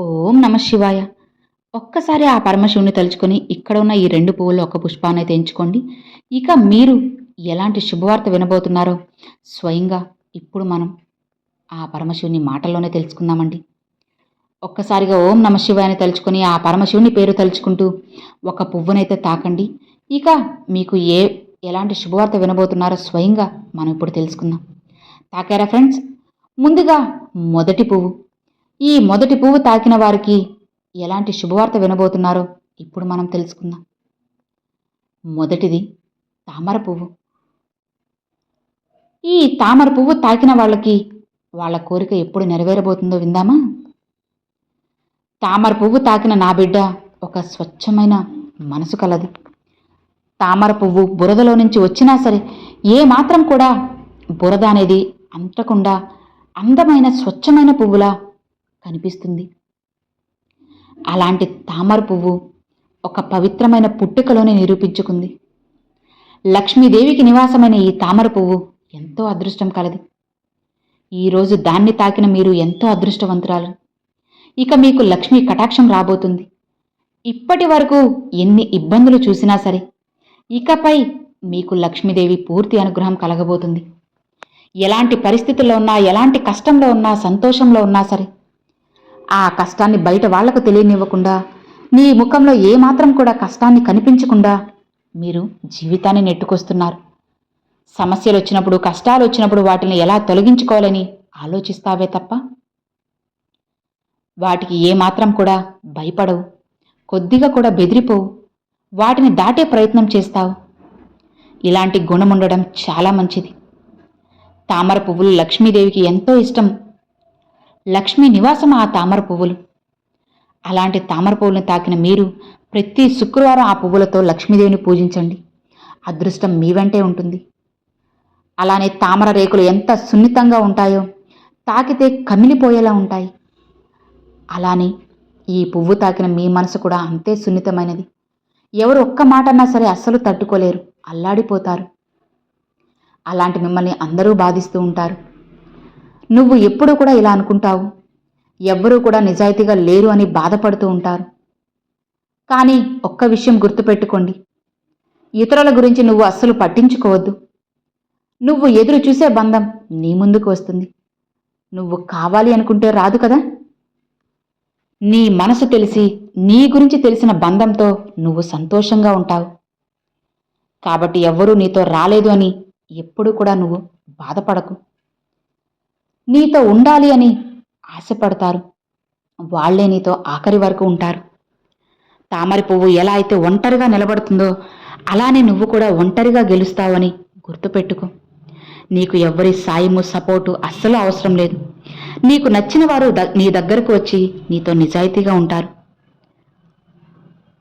ఓం నమ శివాయ. ఒక్కసారి ఆ పరమశివుని తలుచుకొని ఇక్కడ ఉన్న ఈ రెండు పువ్వులు ఒక పుష్పాన్ని అయితే ఎంచుకోండి ఇక మీరు ఎలాంటి శుభవార్త వినబోతున్నారో స్వయంగా ఇప్పుడు మనం ఆ పరమశివుని మాటల్లోనే తెలుసుకుందామండి. ఒక్కసారిగా ఓం నమ శివాయని తలుచుకొని ఆ పరమశివుని పేరు తలుచుకుంటూ ఒక పువ్వునైతే తాకండి. ఇక మీకు ఏ ఎలాంటి శుభవార్త వినబోతున్నారో స్వయంగా మనం ఇప్పుడు తెలుసుకుందాం. తాకారా ఫ్రెండ్స్? ముందుగా మొదటి పువ్వు. ఈ మొదటి పువ్వు తాకిన వారికి ఎలాంటి శుభవార్త వినబోతున్నారో? ఇప్పుడు మనం తెలుసుకుందాం. మొదటిది తామర పువ్వు. ఈ తామర పువ్వు తాకిన వాళ్ళకి వాళ్ళ కోరిక ఎప్పుడు నెరవేరబోతుందో విందామా? తామర పువ్వు తాకిన నా బిడ్డ ఒక స్వచ్ఛమైన మనసు కలది. తామర పువ్వు బురదలో నుంచి వచ్చినా సరే ఏ మాత్రం కూడా బురద అనేది అంటకుండా అందమైన స్వచ్ఛమైన పువ్వులా కనిపిస్తుంది. అలాంటి తామర పువ్వు ఒక పవిత్రమైన పుట్టుకలోనే నిరూపించుకుంది. లక్ష్మీదేవికి నివాసమైన ఈ తామర పువ్వు ఎంతో అదృష్టం కలది. ఈరోజు దాన్ని తాకిన మీరు ఎంతో అదృష్టవంతురాలు. ఇక మీకు లక్ష్మీ కటాక్షం రాబోతుంది. ఇప్పటి వరకు ఎన్ని ఇబ్బందులు చూసినా సరే ఇకపై మీకు లక్ష్మీదేవి పూర్తి అనుగ్రహం కలగబోతుంది. ఎలాంటి పరిస్థితుల్లో ఉన్నా ఎలాంటి కష్టంలో ఉన్నా సంతోషంలో ఉన్నా సరే ఆ కష్టాన్ని బయట వాళ్ళకు తెలియనివ్వకుండా నీ ముఖంలో ఏమాత్రం కూడా కష్టాన్ని కనిపించకుండా మీరు జీవితాన్ని నెట్టుకొస్తున్నారు. సమస్యలు వచ్చినప్పుడు కష్టాలు వచ్చినప్పుడు వాటిని ఎలా తొలగించుకోవాలని ఆలోచిస్తావే తప్ప? వాటికి ఏమాత్రం కూడా భయపడవు. కొద్దిగా కూడా బెదిరిపోవు. వాటిని దాటే ప్రయత్నం చేస్తావు. ఇలాంటి గుణముండడం చాలా మంచిది. తామర పువ్వులు లక్ష్మీదేవికి ఎంతో ఇష్టం. లక్ష్మీ నివాసం ఆ తామర పువ్వులు? అలాంటి తామర పువ్వులను తాకిన మీరు ప్రతి శుక్రవారం ఆ పువ్వులతో లక్ష్మీదేవిని పూజించండి. అదృష్టం మీ వెంటే ఉంటుంది. అలానే తామర రేకులు ఎంత సున్నితంగా ఉంటాయో తాకితే కమిలిపోయేలా ఉంటాయి. అలానే ఈ పువ్వు తాకిన మీ మనసు కూడా అంతే సున్నితమైనది. ఎవరు ఒక్క మాట అన్నా సరే అస్సలు తట్టుకోలేరు అల్లాడిపోతారు. అలాంటి మిమ్మల్ని అందరూ బాధిస్తూ ఉంటారు. నువ్వు ఎప్పుడూ కూడా ఇలా అనుకుంటావు? ఎవ్వరూ కూడా నిజాయితీగా లేరు అని బాధపడుతూ ఉంటారు. కానీ ఒక్క విషయం గుర్తుపెట్టుకోండి. ఇతరుల గురించి నువ్వు అస్సలు పట్టించుకోవద్దు. నువ్వు ఎదురు చూసే బంధం నీ ముందుకు వస్తుంది. నువ్వు కావాలి అనుకుంటే రాదు కదా? నీ మనసు తెలిసి నీ గురించి తెలిసిన బంధంతో నువ్వు సంతోషంగా ఉంటావు. కాబట్టి ఎవ్వరూ నీతో రాలేదు అని ఎప్పుడూ కూడా నువ్వు బాధపడకు. నీతో ఉండాలి అని ఆశపడతారు. వాళ్ళే నీతో ఆఖరి వరకు ఉంటారు. తామర పువ్వు ఎలా అయితే ఒంటరిగా నిలబడుతుందో అలానే నువ్వు కూడా ఒంటరిగా గెలుస్తావని గుర్తుపెట్టుకో. నీకు ఎవ్వరి సాయము సపోర్టు అస్సలు అవసరం లేదు. నీకు నచ్చిన వారు ద- నీ దగ్గరకు వచ్చి నీతో నిజాయితీగా ఉంటారు.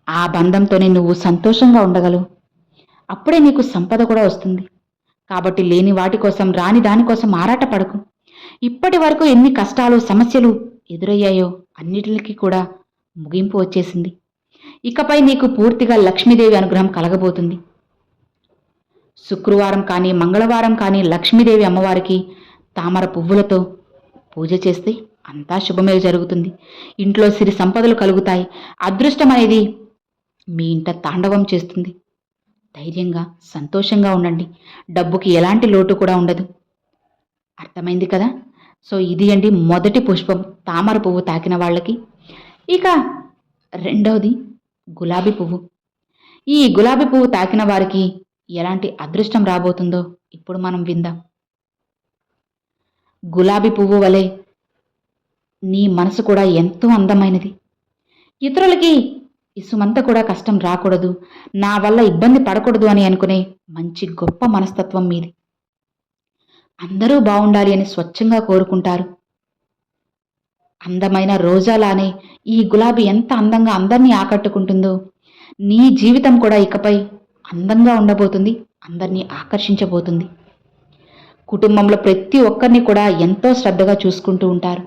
ఆ బంధంతోనే నువ్వు సంతోషంగా ఉండగలవు. అప్పుడే నీకు సంపద కూడా వస్తుంది. కాబట్టి లేని వాటి కోసం రాని దానికోసం ఆరాటపడకు. ఇప్పటి వరకు ఎన్ని కష్టాలు సమస్యలు ఎదురయ్యాయో అన్నిటికీ కూడా ముగింపు వచ్చేసింది. ఇకపై నీకు పూర్తిగా లక్ష్మీదేవి అనుగ్రహం కలగబోతుంది. శుక్రవారం కానీ మంగళవారం కానీ లక్ష్మీదేవి అమ్మవారికి తామర పువ్వులతో పూజ చేస్తే అంతా శుభమే జరుగుతుంది. ఇంట్లో సిరి సంపదలు కలుగుతాయి. అదృష్టం అనేది మీ ఇంట తాండవం చేస్తుంది. ధైర్యంగా సంతోషంగా ఉండండి. డబ్బుకి ఎలాంటి లోటు కూడా ఉండదు. అర్థమైంది కదా? సో ఇది అండి మొదటి పుష్పం. తామర పువ్వు తాకిన వాళ్ళకి. ఇక రెండవది గులాబీ పువ్వు. ఈ గులాబీ పువ్వు తాకిన వారికి ఎలాంటి అదృష్టం రాబోతుందో ఇప్పుడు మనం విందాం. గులాబీ పువ్వు వలె నీ మనసు కూడా ఎంతో అందమైనది. ఇతరులకి ఇసుమంతా కూడా కష్టం రాకూడదు. నా వల్ల ఇబ్బంది పడకూడదు అని అనుకునే మంచి గొప్ప మనస్తత్వం మీది. అందరూ బాగుండాలి అని స్వచ్ఛంగా కోరుకుంటారు. అందమైన రోజాలానే ఈ గులాబీ ఎంత అందంగా అందరినీ ఆకట్టుకుంటుందో. నీ జీవితం కూడా ఇకపై అందంగా ఉండబోతుంది అందరినీ ఆకర్షించబోతుంది. కుటుంబంలో ప్రతి ఒక్కరిని కూడా ఎంతో శ్రద్ధగా చూసుకుంటూ ఉంటారు.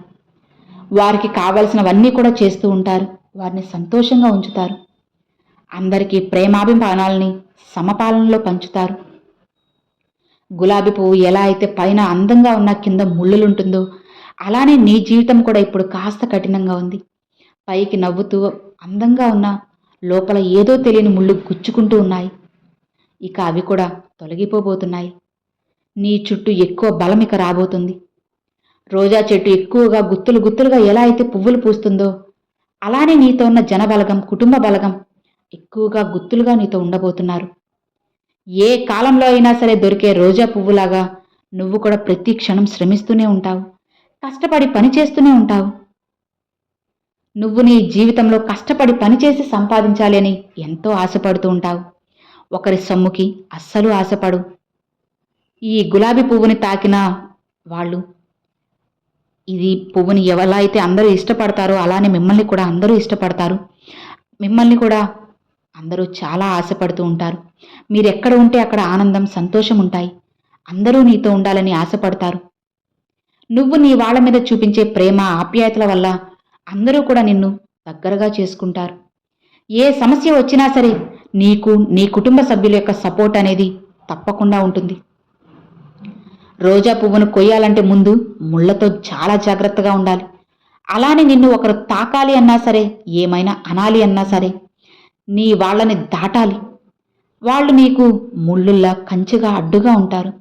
వారికి కావలసినవన్నీ కూడా చేస్తూ ఉంటారు వారిని సంతోషంగా ఉంచుతారు. అందరికీ ప్రేమాభిమానాలని సమపాలనలో పంచుతారు. గులాబీ పువ్వు ఎలా అయితే పైన అందంగా ఉన్న కింద ముళ్ళులుంటుందో అలానే నీ జీవితం కూడా ఇప్పుడు కాస్త కఠినంగా ఉంది. పైకి నవ్వుతూ అందంగా ఉన్న లోపల ఏదో తెలియని ముళ్ళు గుచ్చుకుంటూ ఉన్నాయి. ఇక అవి కూడా తొలగిపోబోతున్నాయి. నీ చుట్టూ ఎక్కువ బలం ఇక రాబోతుంది. రోజా చెట్టు ఎక్కువగా గుత్తులు గుత్తులుగా ఎలా అయితే పువ్వులు పూస్తుందో అలానే నీతో ఉన్న జనబలగం కుటుంబ బలగం ఎక్కువగా గుత్తులుగా నీతో ఉండబోతున్నారు. ఏ కాలంలో అయినా సరే దొరికే రోజా పువ్వులాగా నువ్వు కూడా ప్రతి క్షణం శ్రమిస్తూనే ఉంటావు. కష్టపడి పని చేస్తూనే ఉంటావు. నువ్వు నీ జీవితంలో కష్టపడి పనిచేసి సంపాదించాలి అని ఎంతో ఆశపడుతూ ఉంటావు. ఒకరి సొమ్ముకి అస్సలు ఆశపడు. ఈ గులాబీ పువ్వుని తాకిన వాళ్ళు ఇది పువ్వుని ఎవలా అయితే అందరూ ఇష్టపడతారో అలానే మిమ్మల్ని కూడా అందరూ ఇష్టపడతారు. మిమ్మల్ని కూడా అందరూ చాలా ఆశపడుతూ ఉంటారు. మీరు ఎక్కడ ఉంటే అక్కడ ఆనందం సంతోషం ఉంటాయి. అందరూ నీతో ఉండాలని ఆశపడతారు. నువ్వు నీ వాళ్ళ మీద చూపించే ప్రేమ ఆప్యాయతల వల్ల అందరూ కూడా నిన్ను దగ్గరగా చేసుకుంటారు. ఏ సమస్య వచ్చినా సరే నీకు నీ కుటుంబ సభ్యుల యొక్క సపోర్ట్ అనేది తప్పకుండా ఉంటుంది. రోజా పువ్వును కొయ్యాలంటే ముందు ముళ్ళతో చాలా జాగ్రత్తగా ఉండాలి. అలానే నిన్ను ఒకరు తాకాలి అన్నా సరే ఏమైనా అనాలి అన్నా సరే నీ వాళ్ళని దాటాలి. వాళ్ళు నీకు ముళ్ళుల్లా కంచెగా అడ్డుగా ఉంటారు.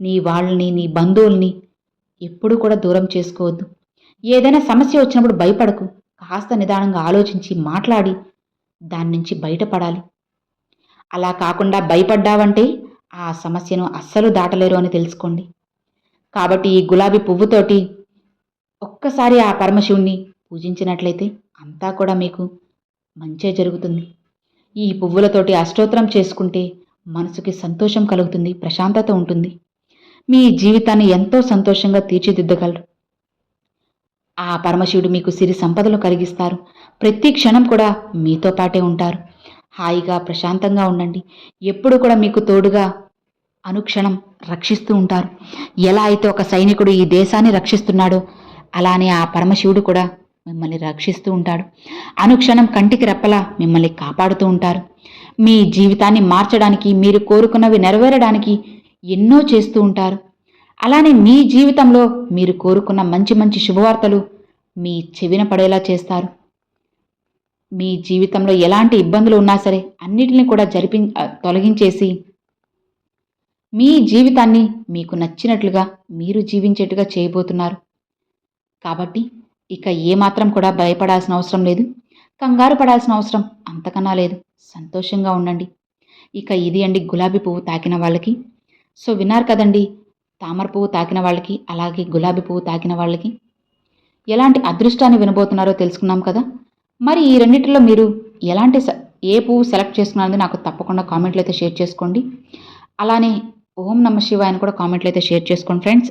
నీ వాళ్ళని నీ బంధువుల్ని ఎప్పుడూ కూడా దూరం చేసుకోవద్దు. ఏదైనా సమస్య వచ్చినప్పుడు భయపడకు. కాస్త నిదానంగా ఆలోచించి మాట్లాడి దాని నుంచి బయటపడాలి. అలా కాకుండా భయపడ్డావంటే ఆ సమస్యను అస్సలు దాటలేరు అని తెలుసుకోండి. కాబట్టి ఈ గులాబీ పువ్వుతోటి ఒక్కసారి ఆ పరమశివుణ్ణి పూజించినట్లయితే అంతా కూడా మీకు మంచే జరుగుతుంది. ఈ పువ్వులతోటి అష్టోత్తరం చేసుకుంటే మనసుకి సంతోషం కలుగుతుంది ప్రశాంతత ఉంటుంది. మీ జీవితాన్ని ఎంతో సంతోషంగా తీర్చిదిద్దగలరు. ఆ పరమశివుడు మీకు సిరి సంపదలు కలిగిస్తారు. ప్రతి క్షణం కూడా మీతో పాటే ఉంటారు. హాయిగా ప్రశాంతంగా ఉండండి. ఎప్పుడు కూడా మీకు తోడుగా అనుక్షణం రక్షిస్తూ ఉంటారు. ఎలా అయితే ఒక సైనికుడు ఈ దేశాన్ని రక్షిస్తున్నాడో అలానే ఆ పరమశివుడు కూడా మిమ్మల్ని రక్షిస్తూ ఉంటాడు. అనుక్షణం కంటికి రెప్పలా మిమ్మల్ని కాపాడుతూ ఉంటారు. మీ జీవితాన్ని మార్చడానికి మీరు కోరుకున్నవి నెరవేరడానికి ఎన్నో చేస్తూ ఉంటారు. అలానే మీ జీవితంలో మీరు కోరుకున్న మంచి మంచి శుభవార్తలు మీ చెవిన పడేలా చేస్తారు. మీ జీవితంలో ఎలాంటి ఇబ్బందులు ఉన్నా సరే అన్నిటిని కూడా జరిపి తొలగించేసి మీ జీవితాన్ని మీకు నచ్చినట్లుగా మీరు జీవించేట్టుగా చేయబోతున్నారు. కాబట్టి ఇక ఏమాత్రం కూడా భయపడాల్సిన అవసరం లేదు. కంగారు పడాల్సిన అవసరం అంతకన్నా లేదు. సంతోషంగా ఉండండి. ఇక ఇది అండి గులాబీ పువ్వు తాకిన వాళ్ళకి. సో విన్నారు కదండి తామర పువ్వు తాకిన వాళ్ళకి అలాగే గులాబీ పువ్వు తాకిన వాళ్ళకి. ఎలాంటి అదృష్టాన్ని వినబోతున్నారో తెలుసుకున్నాం కదా. మరి ఈ రెండింటిలో మీరు ఎలాంటి ఏ పువ్వు సెలెక్ట్ చేసుకున్నారని నాకు తప్పకుండా కామెంట్లు అయితే షేర్ చేసుకోండి. అలానే ఓం నమ శివాయని కూడా కామెంట్లు అయితే షేర్ చేసుకోండి ఫ్రెండ్స్.